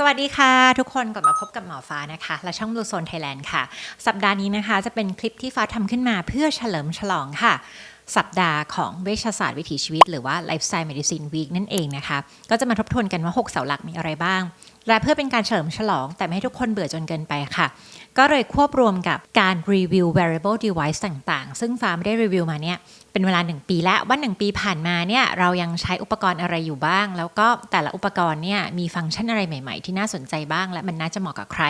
สวัสดีค่ะ ทุกคนกลับมาพบกับหมอฟ้านะคะ และช่องดูโซนไทยแลนด์ค่ะ สัปดาห์นี้นะคะ จะเป็นคลิปที่ฟ้าทำขึ้นมาเพื่อเฉลิมฉลองค่ะ สัปดาห์ของเวชศาสตร์วิถีชีวิต หรือว่า Lifestyle Medicine Week นั่นเองนะคะ ก็จะมาทบทวนกันว่า 6 เสาหลักมีอะไรบ้าง และเพื่อเป็นการเฉลิมฉลอง แต่ไม่ให้ทุกคนเบื่อจนเกินไปค่ะ ก็เลยควบรวมกับการรีวิว wearable device ต่างๆ ซึ่งฟ้าไม่ได้รีวิวมาเนี่ยเป็นเวลา 1 ปีแล้วว่า 1 ปีผ่านมาเนี่ยเรายังใช้อุปกรณ์อะไรอยู่บ้าง แล้วก็แต่ละอุปกรณ์เนี่ยมีฟังก์ชันอะไรใหม่ ๆ ที่น่าสนใจบ้าง และมันน่าจะเหมาะกับใคร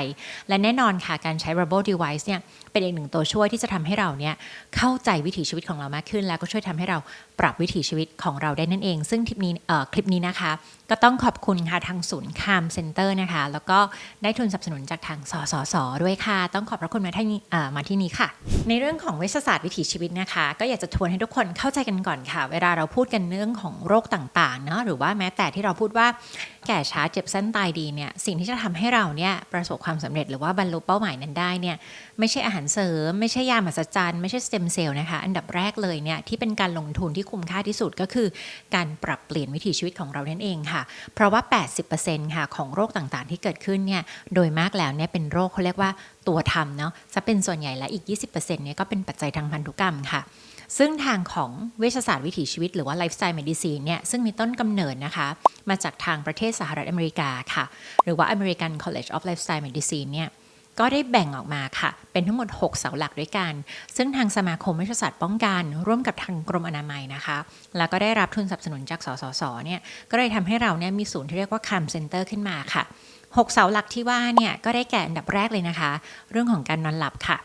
และแน่นอนค่ะการใช้ wearable device เนี่ยเป็นอีกหนึ่งตัวช่วยที่จะทำให้เราเนี่ยเข้าใจวิถีชีวิตของเรามากขึ้น แล้วก็ช่วยทำให้เรา ปรับวิถีชีวิตของเราได้นั่นเอง ซึ่งคลิปนี้คลิปนี้นะคะ ก็ต้องขอบคุณค่ะทางศูนย์คามเซ็นเตอร์นะคะ แล้วก็ได้ทุนสนับสนุนจากทางสสสด้วยค่ะ ต้องขอบพระคุณมาที่นี้มาที่นี้ค่ะ ในเรื่องของเวชศาสตร์วิถีชีวิตนะคะ ก็อยากจะทวนให้ทุกคนเข้าใจกันก่อนค่ะ เวลาเราพูดกันเรื่องของโรคต่างๆเนาะหรือว่าแม้แต่ที่เราพูดว่า แก่ช้าเจ็บสั้นตายดีเนี่ยสิ่งที่จะทำให้เราเนี่ยประสบความสำเร็จหรือว่าบรรลุเป้าหมายนั้นได้เนี่ยไม่ใช่อาหารเสริม ไม่ใช่ยาหมหัศจรรย์ไม่ใช่สเต็มเซลล์นะคะอันดับแรกเลยเนี่ยที่เป็นการลงทุนที่คุ้มค่าที่สุดก็คือ การปรับเปลี่ยนวิถีชีวิตของเรานั่นเองค่ะ เพราะว่า 80%ค่ะของโรคต่างๆ ที่เกิดขึ้นเนี่ยโดยมากแล้วเนี่ยเป็นโรคเขาเรียกว่าตัวทำเนาะจะเป็นส่วนใหญ่และอีก 20%เนี่ยก็เป็นปัจจัยทางพันธุกรรมค่ะ ซึ่งทางของเวชศาสตร์วิถีชีวิตหรือว่า lifestyle medicine เนี่ยซึ่งมีต้นกำเนิดนะคะ มาจากทางประเทศสหรัฐอเมริกาค่ะ หรือว่า American College of Lifestyle Medicine เนี่ยก็ได้แบ่งออกมาค่ะ เป็นทั้งหมด 6 เสาหลักด้วยกัน ซึ่งทางสมาคมเวชศาสตร์ป้องกัน ร่วมกับทางกรมอนามัยนะคะ แล้วก็ได้รับทุนสนับสนุนจากสสสเนี่ย ก็เลยทำให้เราเนี่ยมีศูนย์ที่เรียกว่าคามเซ็นเตอร์ขึ้นมาค่ะ 6 เสาหลักที่ว่าเนี่ยก็ได้แก่อันดับแรกเลยนะคะ เรื่องของการนอนหลับค่ะ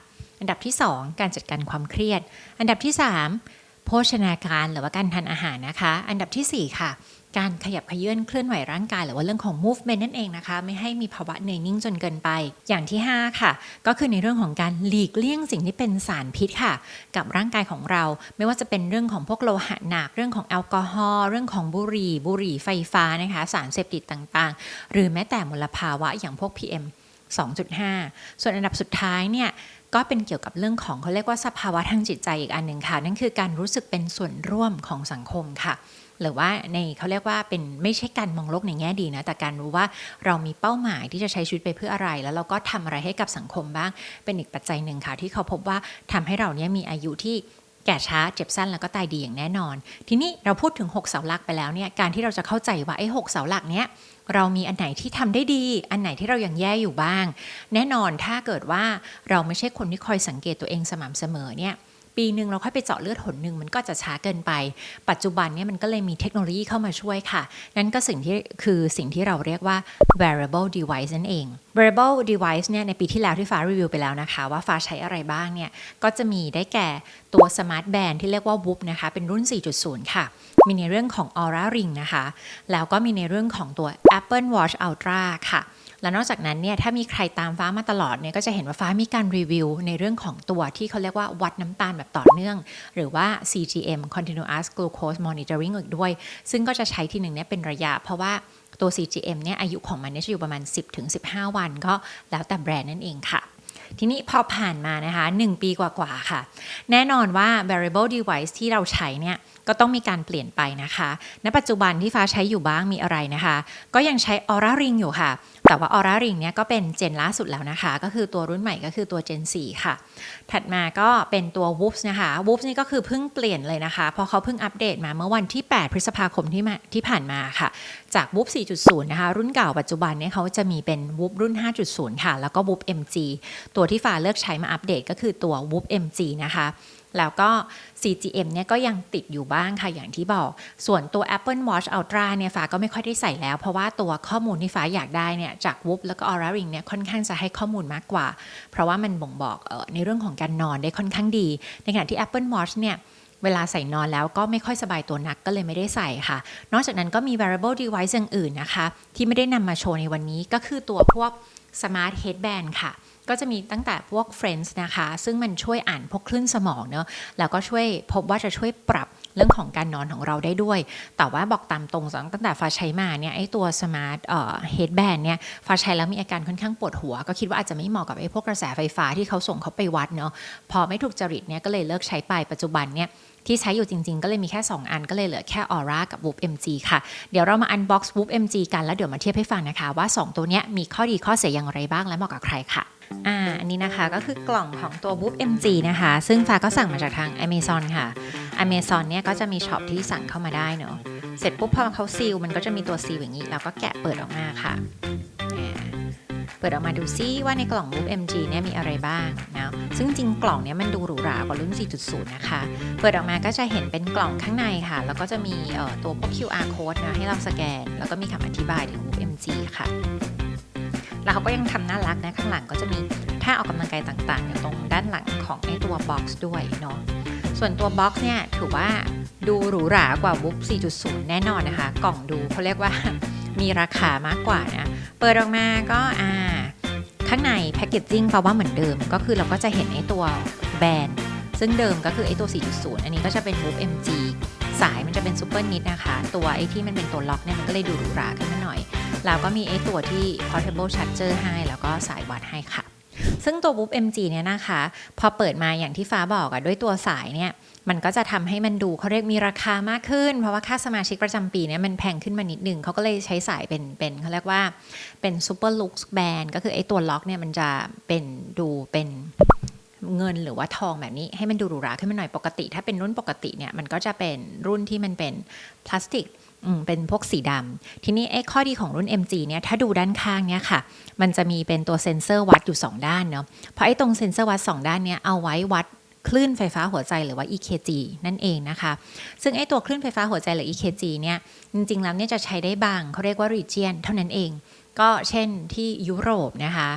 อันดับที่ 2 การจัดการความเครียด อันดับที่ 3 โภชนาการหรือว่าการทานอาหารนะคะ อันดับทีสี่ 4 ค่ะ การขยับขยื่นเคลื่อนไหวร่างกาย หรือว่าเรื่องของ movement นั่นเองนะคะ ไม่ให้มีภาวะเหนื่อยนิ่งจนเกินไป อย่างที่ 5 ค่ะ ก็คือในเรื่องของการหลีกเลี่ยงสิ่งที่เป็นสารพิษค่ะ กับร่างกายของเรา ไม่ว่าจะเป็นเรื่องของพวกโลหะหนัก เรื่องของแอลกอฮอล์ เรื่องของบุหรี่ บุหรี่ไฟฟ้านะคะ สารเสพติดต่างๆ หรือแม้แต่มลภาวะอย่างพวก PM 2.5 ส่วนอันดับสุดท้ายเนี่ย ก็เป็นเกี่ยวกับเรื่องของเขาเรียกว่าสภาวะทางจิตใจอีกอันหนึ่งค่ะ นั่นคือการรู้สึกเป็นส่วนร่วมของสังคมค่ะหรือว่าในเขาเรียกว่าเป็นไม่ใช่การมองโลกในแง่ดีนะแต่การรู้ว่าเรามีเป้าหมายที่จะใช้ชีวิตไปเพื่ออะไร แล้วเราก็ทำอะไรให้กับสังคมบ้างเป็นอีกปัจจัยหนึ่งค่ะ ที่เขาพบว่าทำให้เราเนี้ยมีอายุที่ แก่ช้าเจ็บสั้นแล้วก็ตายดีอย่างแน่นอน ทีนี้เราพูดถึง 6 เสาหลักไปแล้วเนี่ยการที่เราจะเข้าใจว่าไอ้หกเสาหลักเนี้ยเรามีอันไหนที่ทำได้ดี อันไหนที่เรายังแย่อยู่บ้าง แน่นอนถ้าเกิดว่าเราไม่ใช่คนที่คอยสังเกตตัวเองสม่ำเสมอเนี่ย ปีหนึ่งเราค่อยไปเจาะเลือดหนหนึ่งมันก็จะช้าเกินไป ปัจจุบันเนี่ยมันก็เลยมีเทคโนโลยีเข้ามาช่วยค่ะ นั่นก็สิ่งที่คือสิ่งที่เราเรียกว่า wearable device นั่นเอง wearable device เนี่ยในปีที่แล้วที่ฟ้ารีวิวไปแล้วนะคะ ว่าฟ้าใช้อะไรบ้างเนี่ยก็จะมีได้แก่ตัว smart band ที่เรียกว่า Whoop นะคะ เป็นรุ่น 4.0 ค่ะ มีในเรื่องของ Aura Ring นะคะ แล้วก็มีในเรื่องของตัว Apple Watch Ultra ค่ะ และนอกจากนั้นเนี่ยถ้ามีใครตามฟ้ามาตลอดเนี่ยก็จะเห็นว่าฟ้ามีการรีวิวในเรื่องของตัวที่เขาเรียกว่าวัดน้ำตาลแบบต่อเนื่อง หรือว่า CGM Continuous Glucose Monitoring อีกด้วย ซึ่งก็จะใช้ทีหนึ่งเนี่ยเป็นระยะ เพราะว่าตัว CGM เนี่ยอายุของมันเนี่ยจะอยู่ประมาณ 10-15 วันก็แล้วแต่แบรนด์นั่นเองค่ะทีนี้พอผ่านมานะคะ 1 ปีกว่า ๆ ค่ะ แน่นอนว่า variable device ที่เราใช้เนี่ย ก็ต้องมีการเปลี่ยนไปนะคะ ณ ปัจจุบันที่ฟ้าใช้อยู่บ้างมีอะไรนะคะ ก็ยังใช้ Aura Ring อยู่ค่ะ แต่ว่า Aura Ring เนี่ยก็เป็นเจนล่าสุดแล้วนะคะ ก็คือตัวรุ่นใหม่ก็คือตัว Gen 4 ค่ะ ถัดมาก็เป็นตัว w o o p s นะคะ w o o p s นี่ก็คือเพิ่งเปลี่ยนเลยนะคะ เพราะเขาเพิ่งอัปเดตมาเมื่อวันที่ 8 พฤษภาคมที่มาที่ผ่านมาค่ะ จาก w o o p 4.0 นะคะ รุ่นเก่าปัจจุบันเนี่ยเขาจะมีเป็น w o o p รุ่น 5.0 ค่ะ แล้วก็ w o o p MG ตัวที่ฟ้าเลือกใช้มาอัปเดตก็คือตัว w o o p MG นะคะ แล้วก็ CGM เนี่ยก็ยังติดอยู่บ้างค่ะอย่างที่บอก ส่วนตัว Apple Watch Ultra เนี่ยฟ้าก็ไม่ค่อยได้ใส่แล้ว เพราะว่าตัวข้อมูลที่ฟ้าอยากได้เนี่ยจาก Whoop แล้วก็ Aura Ring เนี่ยค่อนข้างจะให้ข้อมูลมากกว่า เพราะว่ามันบ่งบอกออในเรื่องของการนอนได้ค่อนข้างดี ในขณะที่ Apple Watch เนี่ยเวลาใส่นอนแล้วก็ไม่ค่อยสบายตัวนักก็เลยไม่ได้ใส่ค่ะ นอกจากนั้นก็มี wearable device อย่างอื่นนะคะ ที่ไม่ได้นำมาโชว์ในวันนี้ก็คือตัวพวก smart headband ค่ะ ก็จะมีตั้งแต่พวก Friends นะคะ ซึ่งมันช่วยอ่านพวกคลื่นสมองเนอะแล้วก็ช่วยพบว่าจะช่วยปรับเรื่องของการนอนของเราได้ด้วย แต่ว่าบอกตามตรงตั้งแต่ฟ้าใช้มาเนี่ยไอ้ตัวสมาร์ทเฮดแบนเนี่ยฟ้าใช้แล้วมีอาการค่อนข้างปวดหัว ก็คิดว่าอาจจะไม่เหมาะกับไอ้พวกกระแสไฟฟ้าที่เขาส่งเขาไปวัดเนาะพอไม่ถูกจริตเนี่ยก็เลยเลิกใช้ไปปัจจุบันเนี่ยที่ใช้อยู่จริงๆ ก็เลยมีแค่ 2 อันก็เลยเหลือแค่ Aura กับ Whoop MG ค่ะ เดี๋ยวเรามา unbox Whoop MG กันแล้วเดี๋ยวมาเทียบให้ฟังนะคะ ว่า 2 ตัวเนี้ยมีข้อดีข้อเสียอย่างไรบ้างและเหมาะกับใครค่ะ อ่าอันนี้นะคะก็คือกล่องของตัว Whoop MG นะคะ ซึ่งฟ้าก็สั่งมาจากทาง Amazon ค่ะ Amazon เนี่ยก็จะมีช็อปที่สั่งเข้ามาได้เนาะเสร็จปุ๊บพอเขาซีลมันก็จะมีตัวซีลอย่างนี้เราก็แกะเปิดออกมาค่ะ เปิดออกมาดูซิว่าในกล่อง Whoop MG เนี่ยมีอะไรบ้างนะซึ่งจริงกล่องเนี้ยมันดูหรูหรากว่ารุ่น 4.0 นะคะ เปิดออกมาก็จะเห็นเป็นกล่องข้างในค่ะ แล้วก็จะมีตัวพวก QR code นะให้เราสแกน แล้วก็มีคำอธิบายถึง Whoop MG ค่ะ แล้วเขาก็ยังทำน่ารักนะข้างหลังก็จะมีท่าออกกำลังกายต่างๆอยู่ตรงด้านหลังของในตัวบ็อกซ์ด้วยเนาะส่วนตัวบ็อกซ์เนี่ยถือว่าดูหรูหรากว่า Whoop 4.0 แน่นอนนะคะ กล่องดูเขาเรียกว่ามีราคามากกว่านะ เปิดออกมาก็อ่าข้างในแพคเกจจิ้งแปลว่าเหมือนเดิม ก็คือเราก็จะเห็นไอตัวแบรนด์ซึ่งเดิมก็คือไอตัว 4.0 อันนี้ก็จะเป็น Whoop MG สายมันจะเป็นซูเปอร์นิดนะคะ ตัวไอที่มันเป็นตัวล็อกเนี่ยมันก็เลยดูหรูหราขึ้นมาหน่อย แล้วก็มีไอ้ตัวที่ portable charger ให้ แล้วก็สายวัดให้ค่ะ ซึ่งตัว Whoop MG เนี่ยนะคะ พอเปิดมาอย่างที่ฟ้าบอกอะด้วยตัวสายเนี่ยมันก็จะทำให้มันดูเขาเรียกมีราคามากขึ้น เพราะว่าค่าสมาชิกประจำปีเนี่ยมันแพงขึ้นมานิดนึงเขาก็เลยใช้สายเป็นเป็นเขาเรียกว่าเป็นซูเปอร์ลุคแบนก็คือไอ้ตัวล็อกเนี่ยมันจะเป็นดูเป็นเงินหรือว่าทองแบบนี้ให้มันดูหรูหราขึ้นมาหน่อยปกติ ถ้าเป็นรุ่นปกติเนี่ยมันก็จะเป็นรุ่นที่มันเป็นพลาสติก เป็นพวกสีดำทีนี้ไอ้ข้อดีของรุ่น MG เนี่ยถ้าดูด้านข้างเนี่ยค่ะ มันจะมีเป็นตัวเซ็นเซอร์วัดอยู่ 2 ด้านเนาะเพราะไอ้ตรงเซ็นเซอร์วัด 2 ด้านเนี้ยเอาไว้วัดคลื่นไฟฟ้าหัวใจหรือว่า EKG นั่นเองนะคะ ซึ่งไอ้ตัวคลื่นไฟฟ้าหัวใจหรือ EKG เนี่ยจริงๆแล้วเนี่ยจะใช้ได้บางเขาเรียกว่า region เท่านั้นเอง ก็เช่นที่ยุโรปนะคะ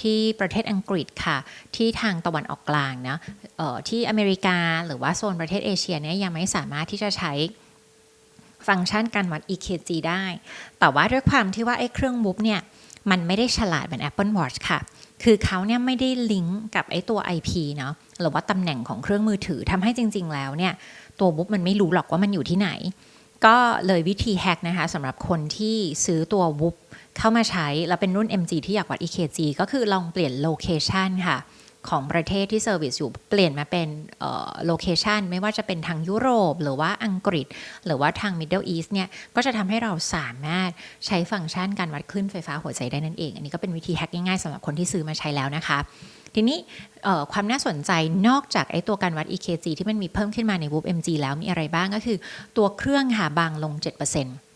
ที่ประเทศอังกฤษค่ะ ที่ทางตะวันออกกลางนะออที่อเมริกาหรือว่าโซนประเทศเอเชียเนี่ยยังไม่สามารถที่จะใช้ ฟังก์ชันการวัด EKG ได้ แต่ว่าด้วยความที่ว่าไอ้เครื่องบุ๊บเนี่ยมันไม่ได้ฉลาดเหมือน Apple Watch ค่ะ คือเขาเนี่ยไม่ได้ลิงก์กับไอ้ตัว IP เนาะหรือว่าตำแหน่งของเครื่องมือถือทำให้จริง ๆ แล้วเนี่ยตัวบุ๊บมันไม่รู้หรอกว่ามันอยู่ที่ไหน ก็เลยวิธีแฮกนะคะสำหรับคนที่ซื้อตัวบุ๊บเข้ามาใช้แล้วเป็นรุ่น MG ที่อยากวัด EKG ก็คือลองเปลี่ยนโลเคชันค่ะ ของประเทศที่เซอร์วิสอยู่เปลี่ยนมาเป็นโลเคชันไม่ว่าจะเป็นทางยุโรป หรือว่าอังกฤษ หรือว่าทาง Middle East เนี่ยก็จะทำให้เราสามารถใช้ฟังก์ชันการวัดคลื่นไฟฟ้าหัวใจได้นั่นเอง อันนี้ก็เป็นวิธีแฮกง่ายๆสำหรับคนที่ซื้อมาใช้แล้วนะคะ ทีนี้ความน่าสนใจนอกจากไอ้ตัวการวัด EKG ที่มันมีเพิ่มขึ้นมาใน Whoop MG แล้วมีอะไรบ้างก็คือ ตัวเครื่องค่ะบางลง 7%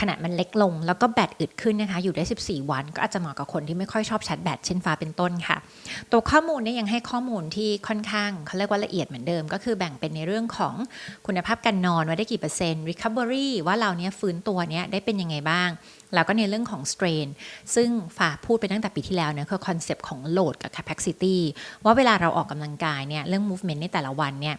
ขนาดมันเล็กลง แล้วก็แบตอึดขึ้นนะคะ อยู่ได้ 14 วัน ก็อาจจะเหมาะกับคนที่ไม่ค่อยชอบชาร์จแบตเช่นฟ้าเป็นต้นค่ะ ตัวข้อมูลเนี่ยยังให้ข้อมูลที่ค่อนข้างเขาเรียกว่าละเอียดเหมือนเดิม ก็คือแบ่งเป็นในเรื่องของคุณภาพการนอนว่าได้กี่เปอร์เซ็นต์ recovery ว่าเราเนี้ยฟื้นตัวเนี้ยได้เป็นยังไงบ้าง แล้วก็ในเรื่องของ strain ซึ่งฝาพูดไปตั้งแต่ปีที่แล้วเนี่ยคือคอนเซปต์ของ load กับ capacity ว่าเวลาเราออกกำลังกายเนี่ยเรื่อง movement ในแต่ละวันเนี่ย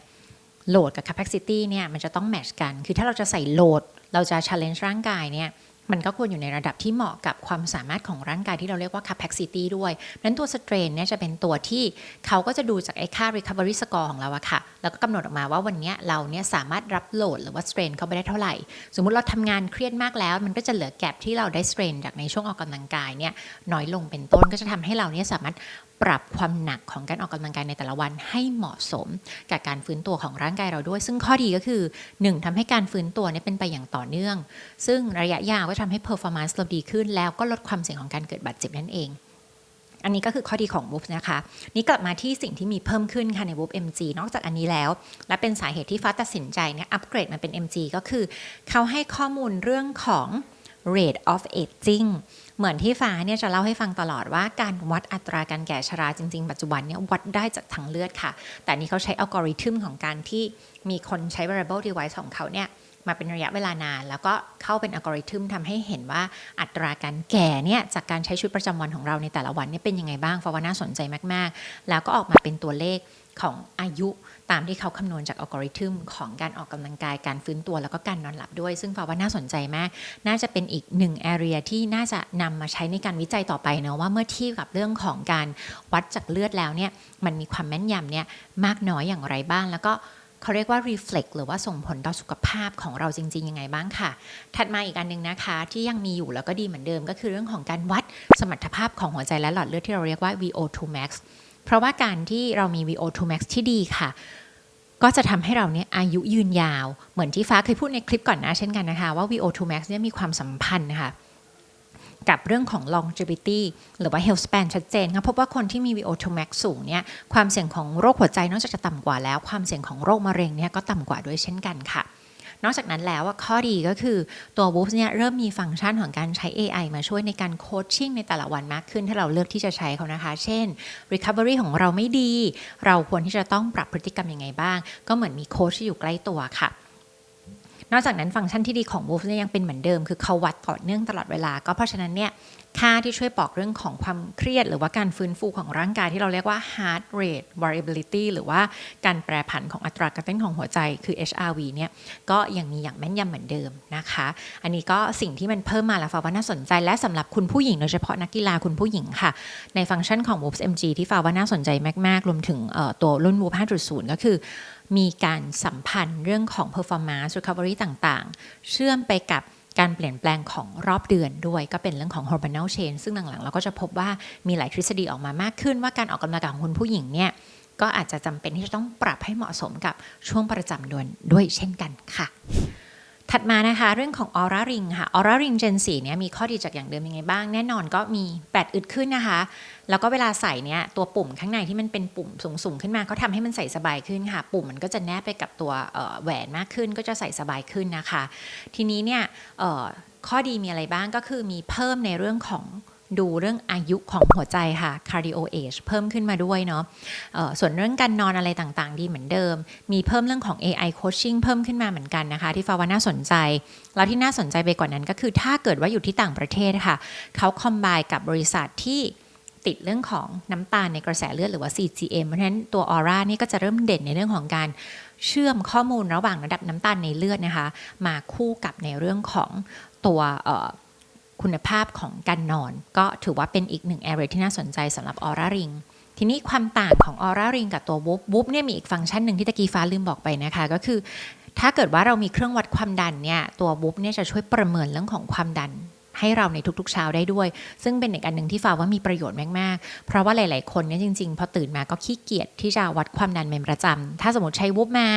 โหลดกับ capacity เนี่ยมันจะต้องแมทช์กัน คือถ้าเราจะใส่โหลด เราจะ challenge ร่างกายเนี่ยมันก็ควรอยู่ในระดับที่เหมาะกับความสามารถของร่างกายที่เราเรียกว่า capacity ด้วยนั้นตัว strain เนี่ยจะเป็นตัวที่เขาก็จะดูจากไอ้ค่า recovery score ของเราอะค่ะ แล้วก็กำหนดออกมาว่าวันเนี้ยเราเนี่ยสามารถรับโหลดหรือว่า strain เข้าไปได้เท่าไหร่ สมมุติเราทำงานเครียดมากแล้ว มันก็จะเหลือแกลบที่เราได้ strain จากในช่วงออกกำลังกายเนี่ยน้อยลงเป็นต้นก็จะทำให้เราเนี่ยสามารถ ปรับความหนักของการออกกำลังกายในแต่ละวันให้เหมาะสมกับการฟื้นตัวของร่างกายเราด้วย ซึ่งข้อดีก็คือ 1ทำให้การฟื้นตัวเนี่ยเป็นไปอย่างต่อเนื่อง ซึ่งระยะยาวก็ทำให้ performance เราดีขึ้น แล้วก็ลดความเสี่ยงของการเกิดบาดเจ็บนั่นเองอันนี้ก็คือข้อดีของ Whoop นะคะ นี่กลับมาที่สิ่งที่มีเพิ่มขึ้นค่ะใน Whoop MG นอกจากอันนี้แล้ว และเป็นสาเหตุที่ฟ้าตัดสินใจเนี่ยอัปเกรดมาเป็น MG ก็คือ เขาให้ข้อมูลเรื่องของ rate of aging เหมือนที่ฟ้าเนี่ยจะเล่าให้ฟังตลอดว่าการวัดอัตราการแก่ชราจริง ๆ ปัจจุบันเนี่ยวัดได้จากทางเลือดค่ะ แต่นี่เขาใช้อัลกอริทึมของการที่มีคนใช้ wearable device ของเขาเนี่ยมาเป็นระยะเวลานาน แล้วก็เข้าเป็นอัลกอริทึมทำให้เห็นว่าอัตราการแก่เนี่ยจากการใช้ชีวิตประจำวันของเราในแต่ละวันเนี่ยเป็นยังไงบ้างฟาว่าน่าสนใจมาก ๆ แล้วก็ออกมาเป็นตัวเลข ของอายุตามที่เขาคำนวณจากอัลกอริทึมของการออกกำลังกายการฟื้นตัวแล้วก็การนอนหลับด้วย ซึ่งฟาว่าน่าสนใจมาก น่าจะเป็นอีกหนึ่งแอเรียที่น่าจะนำมาใช้ในการวิจัยต่อไปเนะว่าเมื่อเทียบกับเรื่องของการวัดจากเลือดแล้วเนี่ยมันมีความแม่นยำเนี่ยมากน้อยอย่างไรบ้าง แล้วก็เขาเรียกว่า reflect หรือว่าส่งผลต่อสุขภาพของเราจริง ๆ ยังไงบ้างค่ะ ถัดมาอีกอันหนึ่งนะคะ ที่ยังมีอยู่แล้วก็ดีเหมือนเดิม ก็คือเรื่องของการวัดสมรรถภาพของหัวใจและหลอดเลือดที่เราเรียกว่า VO2 max เพราะว่าการที่เรามี VO2 max ที่ดีค่ะ ก็จะทำให้เราเนี่ยอายุยืนยาว เหมือนที่ฟ้าเคยพูดในคลิปก่อนน้าเช่นกันนะคะว่า VO2 max เนี่ยมีความสัมพันธ์นะคะกับเรื่องของ longevity หรือว่า health span ชัดเจนค่ะพบว่าคนที่มี VO2 max สูงเนี่ยความเสี่ยงของโรคหัวใจนอกจากจะต่ำกว่าแล้ว ความเสี่ยงของโรคมะเร็งเนี่ยก็ต่ำกว่าด้วยเช่นกันค่ะ นอกจากนั้นแล้วข้อดีก็คือตัว w o o f เนี่ยเริ่มมีฟังก์ชันของการใช้ AI มาช่วยในการโคชชิ่งในแต่ละวันมากขึ้น ถ้าเราเลือกที่จะใช้เขานะคะ เช่น recovery ของเราไม่ดี เราควรที่จะต้องปรับพฤติกรรมยังไงบ้าง ก็เหมือนมีโคชที่อยู่ใกล้ตัวค่ะนอกจากนั้นฟังก์ชันที่ดีของ Wolf เนี่ยยังเป็นเหมือนเดิม คือเขาวัดต่อเนื่องตลอดเวลา ก็เพราะฉะนั้นเนี่ย ค่าที่ช่วยบอกเรื่องของความเครียด หรือว่าการฟื้นฟูของร่างกายที่เราเรียกว่า heart rate variability หรือว่าการแปรผันของอัตราการเต้นของหัวใจคือ HRV เนี่ยก็ยังมีอย่างแม่นยำเหมือนเดิมนะคะ อันนี้ก็สิ่งที่มันเพิ่มมาแล้วฟาว่าน่าสนใจ และสำหรับคุณผู้หญิงโดยเฉพาะนักกีฬาคุณผู้หญิงค่ะ ในฟังก์ชันของ Wolf MG ที่ฟาว่าน่าสนใจมากๆ รวมถึงตัวรุ่น Wolf 5.0 ก็คือมีการสัมพันธ์เรื่องของ performance recovery ต่างๆ เชื่อมไปกับ การเปลี่ยนแปลงของรอบเดือนด้วยก็เป็นเรื่องของ hormonal change ซึ่งหลังๆ เราก็จะพบว่ามีหลายทฤษฎีออกมามากขึ้นว่าการออกกำลังกายของคุณผู้หญิงเนี่ยก็อาจจะจำเป็นที่จะต้องปรับให้เหมาะสมกับช่วงประจำเดือนด้วยเช่นกันค่ะ ถัดมานะคะเรื่องของออร่าริงค่ะออร่าริงเจนสีเนี่ยมีข้อดีจากอย่างเดิมยังไงบ้าง แน่นอนก็มีแปดอึดขึ้นนะคะ แล้วก็เวลาใส่เนี่ยตัวปุ่มข้างในที่มันเป็นปุ่มสูงๆขึ้นมา ก็ทำให้มันใส่สบายขึ้นค่ะ ปุ่มมันก็จะแนบไปกับตัวแหวนมากขึ้น ก็จะใส่สบายขึ้นนะคะ ทีนี้เนี่ยข้อดีมีอะไรบ้างก็คือมีเพิ่มในเรื่องของ ดูเรื่องอายุของหัวใจค่ะ cardio age เพิ่มขึ้นมาด้วยเนาะส่วนเรื่องการนอนอะไรต่างๆ ดีเหมือนเดิม มีเพิ่มเรื่องของ AI coaching เพิ่มขึ้นมาเหมือนกันนะคะ ที่ฟาว่าน่าสนใจ แล้วที่น่าสนใจไปกว่านั้นก็คือถ้าเกิดว่าอยู่ที่ต่างประเทศค่ะ เขาคอมไบกับบริษัทที่ติดเรื่องของน้ำตาลในกระแสเลือดหรือว่า CGM เพราะฉะนั้นตัวออร่านี่ก็จะเริ่มเด่นในเรื่องของการเชื่อมข้อมูลระหว่างระดับน้ำตาลในเลือดนะคะ มาคู่กับในเรื่องของตัว คุณภาพของการนอน ก็ถือว่าเป็นอีกหนึ่งแอเรียที่น่าสนใจสำหรับออร่าริงทีนี้ความต่างของออร่าริงกับตัววูบวูบเนี่ยมีอีกฟังก์ชันหนึ่งที่ตะกี้ฟ้าลืมบอกไปนะคะ ก็คือ ถ้าเกิดว่าเรามีเครื่องวัดความดันเนี่ยตัววูบเนี่ยจะช่วยประเมินเรื่องของความดันให้เราในทุกๆเช้าได้ด้วย ซึ่งเป็นอีกอันหนึ่งที่ฟ้าว่ามีประโยชน์มากๆ เพราะว่าหลายๆคนเนี่ยจริงๆ พอตื่นมาก็ขี้เกียจที่จะวัดความดันเป็นประจำถ้าสมมติใช้วูบมา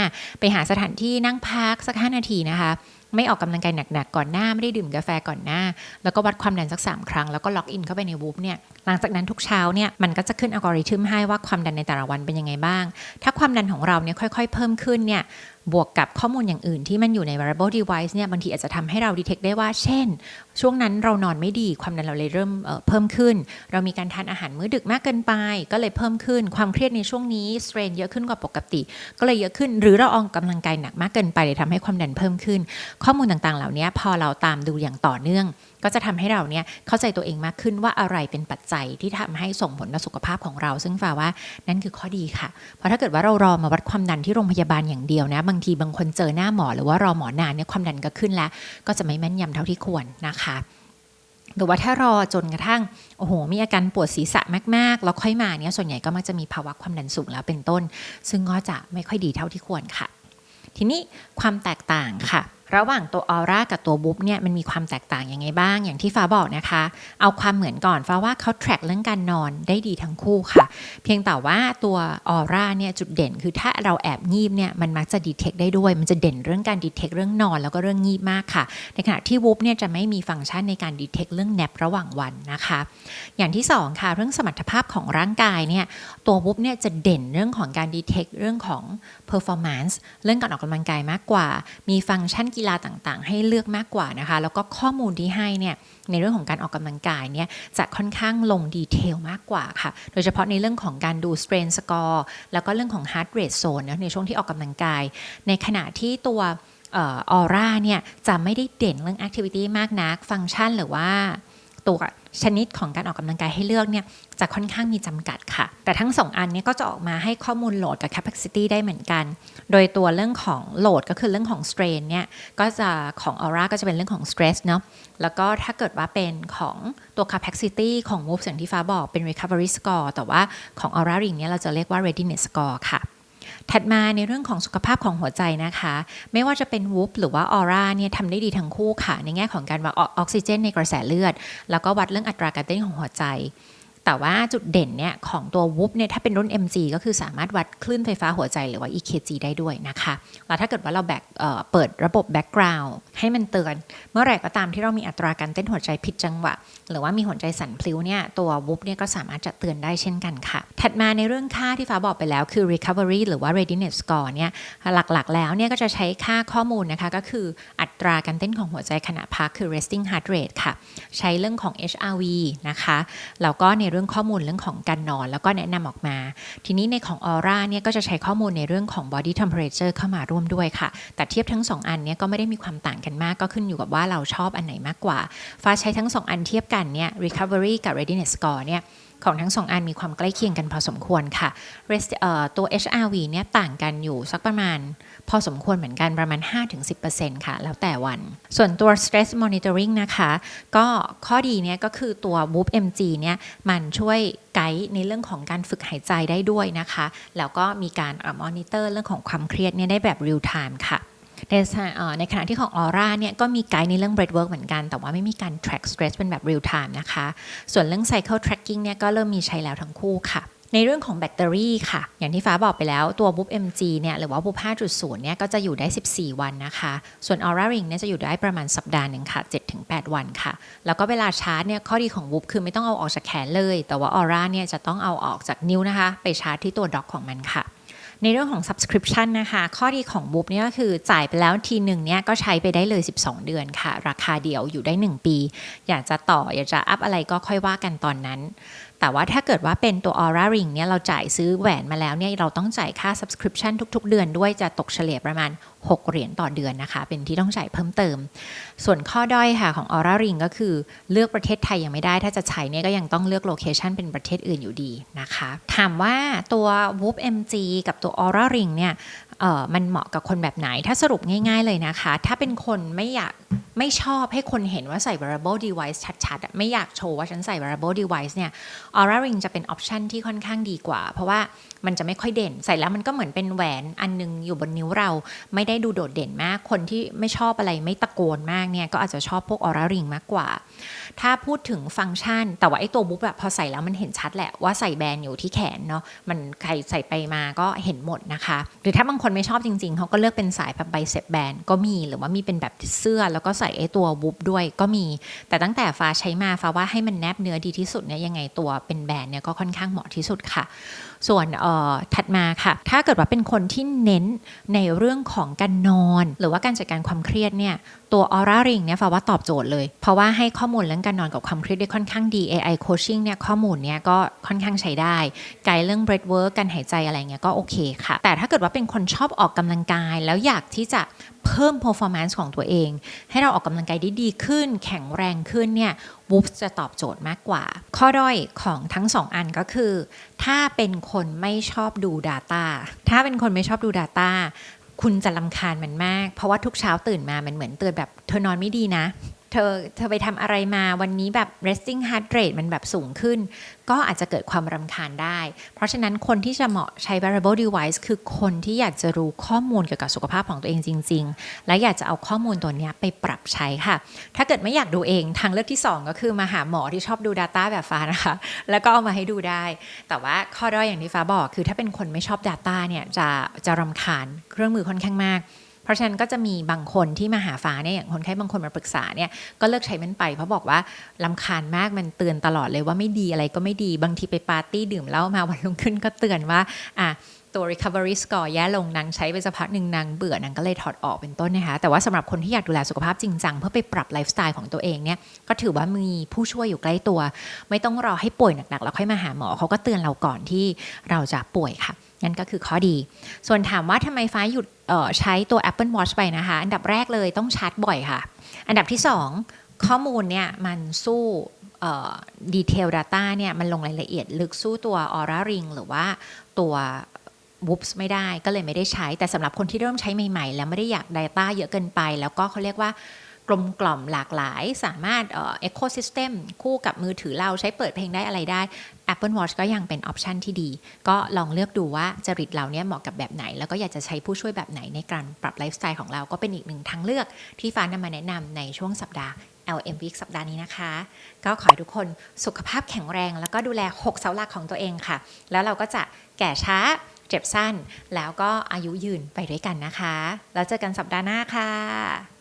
ไปหาสถานที่นั่งพักสักห้านาทีนะคะ ไม่ออกกำลังกายหนักๆก่อนหน้าไม่ได้ดื่มกาแฟก่อนหน้า แล้วก็วัดความดันสัก 3 ครั้งแล้วก็ล็อกอินเข้าไปในวูบเนี่ยหลังจากนั้นทุกเช้าเนี่ยมันก็จะขึ้นอัลกอริทึมให้ว่าความดันในแต่ละวันเป็นยังไงบ้าง ถ้าความดันของเราเนี่ยค่อย ๆ เพิ่มขึ้นเนี่ย บวกกับข้อมูลอย่างอื่นที่มันอยู่ใน wearable device เนี่ยบางทีอาจจะทำให้เรา detect ได้ว่า เช่น ช่วงนั้นเรานอนไม่ดีความดันเราเลยเริ่มเเพิ่มขึ้น เรามีการทานอาหารมื้อดึกมากเกินไป ก็เลยเพิ่มขึ้น ความเครียดในช่วงนี้ strain เยอะขึ้นกว่าปกติ ก็เลยเยอะขึ้น หรือเราออกกำลังกายหนักมากเกินไปเลยทำให้ความดันเพิ่มขึ้น ข้อมูลต่างๆ เหล่านี้พอเราตามดูอย่างต่อเนื่อง ก็จะทำให้เราเนี่ยเข้าใจตัวเองมากขึ้นว่าอะไรเป็นปัจจัยที่ทำให้ส่งผลต่อสุขภาพของเรา ซึ่งฝ่าว่านั่นคือข้อดีค่ะ เพราะถ้าเกิดว่าเรารอมาวัดความดันที่โรงพยาบาลอย่างเดียวนะ บางทีบางคนเจอหน้าหมอหรือว่ารอหมอนานเนี่ยความดันก็ขึ้นแล้ว ก็จะไม่แม่นยำเท่าที่ควรนะคะหรือว่าถ้ารอจนกระทั่งโอ้โห มีอาการปวดศีรษะมากๆ แล้วค่อยมาเนี่ยส่วนใหญ่ก็มักจะมีภาวะความดันสูงแล้วเป็นต้น ซึ่งก็จะไม่ค่อยดีเท่าที่ควรค่ะ ทีนี้ความแตกต่างค่ะ ระหว่างตัวออร่ากับตัวบุ๊บเนี่ยมันมีความแตกต่างยังไงบ้าง อย่างที่ฟ้าบอกนะคะ เอาความเหมือนก่อนฟ้าว่าเขา track เรื่องการนอนได้ดีทั้งคู่ค่ะ เพียงแต่ว่าตัวออร่าเนี่ยจุดเด่นคือถ้าเราแอบงีบเนี่ยมันมักจะดีเทคได้ด้วย มันจะเด่นเรื่องการดีเทคเรื่องนอนแล้วก็เรื่องงีบมากค่ะ ในขณะที่วูบเนี่ยจะไม่มีฟังก์ชันในการดีเทคเรื่องแนบระหว่างวันนะคะ อย่างที่2ค่ะเรื่องสมรรถภาพของร่างกายเนี่ยตัววูบเนี่ยจะเด่นเรื่องของการดีเทคเรื่องของ performance เรื่องการออกกำลังกายมากกว่า มีฟังก์ชันกีฬาต่างๆ ให้เลือกมากกว่านะคะ แล้วก็ข้อมูลที่ให้เนี่ยในเรื่องของการออกกำลังกายเนี่ยจะค่อนข้างลงดีเทลมากกว่าค่ะ โดยเฉพาะในเรื่องของการดูสเตรนสกอร์แล้วก็เรื่องของฮาร์ดเรทโซนในช่วงที่ออกกำลังกาย ในขณะที่ตัวออร่าเนี่ยจะไม่ได้เด่นเรื่องแอคทิวิตี้มากนัก ฟังก์ชันหรือว่าตัว ชนิดของการออกกำลังกายให้เลือกเนี่ยจะค่อนข้างมีจำกัดค่ะ แต่ทั้ง 2 อันนี้ก็จะออกมาให้ข้อมูลโหลดกับ capacity ได้เหมือนกัน โดยตัวเรื่องของโหลดก็คือเรื่องของ strain เนี่ยก็จะของ aura ก็จะเป็นเรื่องของ stress เนาะแล้วก็ถ้าเกิดว่าเป็นของตัว capacity ของ move อย่างที่ฟ้าบอกเป็น recovery score แต่ว่าของ aura ring เนี่ยเราจะเรียกว่า readiness score ค่ะ ถัดมาในเรื่องของสุขภาพของหัวใจนะคะ ไม่ว่าจะเป็นวูฟหรือว่าออร่าเนี่ยทำได้ดีทั้งคู่ค่ะ ในแง่ของการวัดออกซิเจนในกระแสเลือด แล้วก็วัดเรื่องอัตราการเต้นของหัวใจ แต่ว่าจุดเด่นเนี่ยของตัววูฟเนี่ยถ้าเป็นรุ่น MG ก็คือสามารถวัดคลื่นไฟฟ้าหัวใจหรือว่า EKG ได้ด้วยนะคะ แล้วถ้าเกิดว่าเราแบกเเปิดระบบแบ็กกราวด์ให้มันเตือน เมื่อไหร่ก็ตามที่เรามีอัตราการเต้นหัวใจผิดจังหวะ หรือว่ามีหัวใจสั่นพลิ้วเนี่ยตัววูฟเนี่ยก็สามารถจะเตือนได้เช่นกันค่ะ ถัดมาในเรื่องค่าที่ฟ้าบอกไปแล้วคือ recovery หรือว่า readiness score เนี่ยหลักๆ แล้วเนี่ยก็จะใช้ค่าข้อมูลนะคะก็คืออัตราการเต้นของหัวใจขณะพักคือ resting heart rate ค่ะ ใช้เรื่องของ HRV นะคะแล้วก็ในเรื่องข้อมูลเรื่องของการนอน แล้วก็แนะนำออกมา ทีนี้ในของ Aura เนี่ยก็จะใช้ข้อมูลในเรื่องของ body temperature เข้ามาร่วมด้วยค่ะ แต่เทียบทั้ง 2 อันเนี้ยก็ไม่ได้มีความต่างกันมากก็ขึ้นอยู่กับว่าเราชอบอันไหนมากกว่า ฟ้าใช้ทั้ง 2 อันเทียบกันเนี่ย recovery กับ readiness score เนี่ยของทั้ง 2 อันมีความใกล้เคียงกันพอสมควรค่ะ Rest ตัว HRV เนี่ยต่างกันอยู่สักประมาณ พอสมควรเหมือนกันประมาณ 5-10%ค่ะ แล้วแต่วัน ส่วนตัว stress monitoring นะคะ ก็ข้อดีเนี่ยก็คือตัว Whoop MG เนี่ยมันช่วยไกด์ในเรื่องของการฝึกหายใจได้ด้วยนะคะ แล้วก็มีการมอนิเตอร์เรื่องของความเครียดเนี่ยได้แบบ real time ค่ะในขณะที่ของ Aura เนี่ยก็มีไกด์ในเรื่อง breathwork เหมือนกัน แต่ว่าไม่มีการ track stress เป็นแบบ real time นะคะ ส่วนเรื่อง cycle tracking เนี่ยก็เริ่มมีใช้แล้วทั้งคู่ค่ะ ในเรื่องของแบตเตอรี่ค่ะ อย่างที่ฟ้าบอกไปแล้วตัว Boop MG เนี่ยหรือว่า Boop 5.0 เนี่ยก็จะอยู่ได้ 14 วันนะคะ ส่วน Aura Ring เนี่ยจะอยู่ได้ประมาณสัปดาห์หนึ่งค่ะ 7-8 วันค่ะ แล้วก็เวลาชาร์จเนี่ยข้อดีของ Boop คือไม่ต้องเอาออกจากแขนเลย แต่ว่า Aura เนี่ยจะต้องเอาออกจากนิ้วนะคะ ไปชาร์จที่ตัวด็อกของมันค่ะในเรื่องของ subscription นะคะ ข้อดีของบุ๊บเนี่ยก็คือจ่ายไปแล้วทีหนึ่งเนี่ยก็ใช้ไปได้เลย 12 เดือนค่ะ ราคาเดียวอยู่ได้ 1 ปี อยากจะต่ออยากจะอัพอะไรก็ค่อยว่ากันตอนนั้น แต่ว่าถ้าเกิดว่าเป็นตัว Aura Ring เนี่ยเราจ่ายซื้อแหวนมาแล้วเนี่ยเราต้องจ่ายค่า subscription ทุก ๆ เดือนด้วยจะตกเฉลี่ยประมาณ 6 เหรียญต่อเดือนนะคะ เป็นที่ต้องจ่ายเพิ่มเติม ส่วนข้อด้อยค่ะของ Aura Ring ก็คือเลือกประเทศไทยยังไม่ได้ ถ้าจะใช้เนี่ยก็ยังต้องเลือกโลเคชันเป็นประเทศอื่นอยู่ดีนะคะ ถามว่าตัว Whoop MG กับตัว Aura Ring เนี่ยมันเหมาะกับคนแบบไหนถ้าสรุปง่าย ๆเลยนะคะ ถ้าเป็นคนไม่อยาก ไม่ชอบให้คนเห็นว่าใส่ wearable device ชัดๆ ไม่อยากโชว์ว่าฉันใส่ wearable device เนี่ย Aura Ring จะเป็นออปชันที่ค่อนข้างดีกว่า เพราะว่ามันจะไม่ค่อยเด่น ใส่แล้วมันก็เหมือนเป็นแหวนอันนึงอยู่บนนิ้วเรา ไม่ได้ดูโดดเด่นมาก คนที่ไม่ชอบอะไรไม่ตะโกนมากเนี่ย ก็อาจจะชอบพวก Aura Ring มากกว่า ถ้าพูดถึงฟังก์ชัน แต่ว่าไอ้ตัวบุ๊บแบบพอใส่แล้วมันเห็นชัดแหละว่าใส่แบรนด์อยู่ที่แขนเนาะ มันใครใส่ไปมาก็เห็นหมดนะคะ หรือถ้าบางคนไม่ชอบจริง ๆเขาก็เลือกเป็นสายแบบไบเซปแบนก็มี หรือว่ามีเป็นแบบเสื้อแล้วก็ใส่ไอ้ตัวบุบด้วยก็มี แต่ตั้งแต่ฟ้าใช้มาฟ้าว่าให้มันแนบเนื้อดีที่สุดเนี่ยยังไงตัวเป็นแบรนด์เนี่ยก็ค่อนข้างเหมาะที่สุดค่ะ ส่วนถัดมาค่ะ ถ้าเกิดว่าเป็นคนที่เน้นในเรื่องของการนอน หรือว่าการจัดการความเครียดเนี่ยตัว Aura Ring เนี่ยฟ้าว่าตอบโจทย์เลย เพราะว่าให้ข้อมูลเรื่องการนอนกับความเครียดได้ค่อนข้างดี AI coaching เนี่ยข้อมูลเนี่ยก็ค่อนข้างใช้ได้ ไกด์เรื่อง breath work การหายใจอะไรเงี้ยก็โอเคค่ะ แต่ถ้าเกิดว่าเป็นคนชอบออกกำลังกาย แล้วอยากที่จะเพิ่ม performance ของตัวเอง ให้เราออกกำลังกายได้ดีขึ้น แข็งแรงขึ้นเนี่ย w o o p จะตอบโจทย์มากกว่า ข้อด้อยของทั้งสองอันก็คือ ถ้าเป็นคนไม่ชอบดู Data ถ้าเป็นคนไม่ชอบดู Data คุณจะลำคาญมันมาก เพราะว่าทุกเช้าตื่นมามันเหมือนเตือนแบบเธอนอนไม่ดีนะ เธอเธอไปทำอะไรมาวันนี้แบบ resting heart rate มันแบบสูงขึ้น ก็อาจจะเกิดความรำคาญได้ เพราะฉะนั้นคนที่จะเหมาะใช้ wearable device คือคนที่อยากจะรู้ข้อมูลเกี่ยวกับสุขภาพของตัวเองจริง ๆ และอยากจะเอาข้อมูลตัวนี้ไปปรับใช้ค่ะ ถ้าเกิดไม่อยากดูเองทางเลือกที่ 2 ก็คือมาหาหมอที่ชอบดู Data แบบฟ้านะคะ แล้วก็เอามาให้ดูได้ แต่ว่าข้อด้อยอย่างที่ฟ้าบอก คือถ้าเป็นคนไม่ชอบ Data เนี่ยจะจะรำคาญเครื่องมือค่อนข้างมาก เพราะฉะนั้นก็จะมีบางคนที่มาหาฟ้าเนี่ยอย่างคนไข้บางคนมาปรึกษาเนี่ยก็เลิกใช้มันไปเพราะบอกว่าลำคาญมากมันเตือนตลอดเลยว่าไม่ดีอะไรก็ไม่ดีบางทีไปปาร์ตี้ดื่มเหล้ามาวันรุ่งขึ้นก็เตือนว่าอะตัว recovery score แย่ลงนางใช้ไปสักพักหนึ่งนางเบื่อนางก็เลยถอดออกเป็นต้นนะคะแต่ว่าสำหรับคนที่อยากดูแลสุขภาพจริงจังเพื่อไปปรับไลฟ์สไตล์ของตัวเองเนี่ยก็ถือว่ามีผู้ช่วยอยู่ใกล้ตัว ไม่ต้องรอให้ป่วยหนักๆแล้วค่อยมาหาหมอเขาก็เตือนเราก่อนที่เราจะป่วยค่ะ นั่นก็คือข้อดี ส่วนถามว่าทำไมฟ้าหยุดใช้ตัว Apple Watch ไปนะคะ อันดับแรกเลยต้องชาร์จบ่อยค่ะ อันดับที่ 2 ข้อมูลเนี่ยมันสู้ดีเทล Data เนี่ยมันลงรายละเอียดลึกสู้ตัว Aura Ring หรือว่าตัว Whoops ไม่ได้ก็เลยไม่ได้ใช้แต่สำหรับคนที่เริ่มใช้ใหม่ๆ แล้วไม่ได้อยาก Data เยอะเกินไป แล้วก็เขาเรียกว่า กลมกล่อมหลากหลาย สามารถเอ่อ ecosystem คู่กับมือถือเราใช้เปิดเพลงได้อะไรได้ Apple Watch ก็ยังเป็นออปชันที่ดี ก็ลองเลือกดูว่าจริตเราเนี่ยเหมาะกับแบบไหน แล้วก็อยากจะใช้ผู้ช่วยแบบไหนในการปรับไลฟ์สไตล์ของเราก็เป็นอีกหนึ่งทางเลือกที่ฟ้านำมาแนะนำในช่วงสัปดาห์ LM Week สัปดาห์นี้นะคะ ก็ขอให้ทุกคนสุขภาพแข็งแรง แล้วก็ดูแล 6 เสาหลักของตัวเองค่ะ แล้วเราก็จะแก่ช้าเจ็บสั้น แล้วก็อายุยืนไปด้วยกันนะคะ แล้วเจอกันสัปดาห์หน้าค่ะ